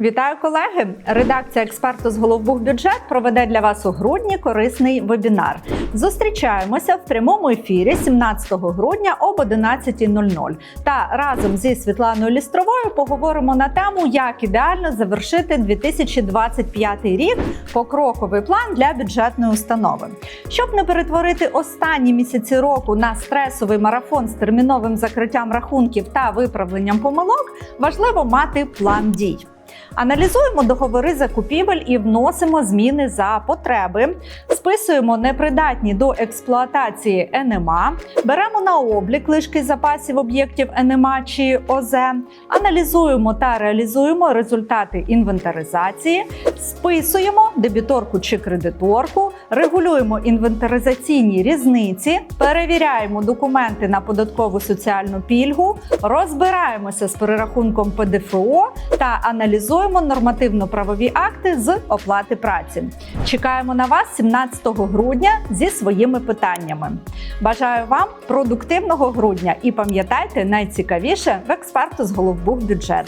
Вітаю колеги! Редакція експерту з Головбухбюджет проведе для вас у грудні корисний вебінар. Зустрічаємося в прямому ефірі 17 грудня об 11.00 та разом зі Світланою Лістровою поговоримо на тему, як ідеально завершити 2025 рік покроковий план для бюджетної установи. Щоб не перетворити останні місяці року на стресовий марафон з терміновим закриттям рахунків та виправленням помилок, важливо мати план дій. Аналізуємо договори закупівель і вносимо зміни за потреби, списуємо непридатні до експлуатації НМА, беремо на облік лишки запасів об'єктів НМА чи ОЗ, аналізуємо та реалізуємо результати інвентаризації, списуємо дебіторку чи кредиторку, регулюємо інвентаризаційні різниці, перевіряємо документи на податкову соціальну пільгу, розбираємося з перерахунком ПДФО та аналізуємо нормативно-правові акти з оплати праці. Чекаємо на вас 17 грудня зі своїми питаннями. Бажаю вам продуктивного грудня і пам'ятайте найцікавіше в експерту з Головбух бюджет.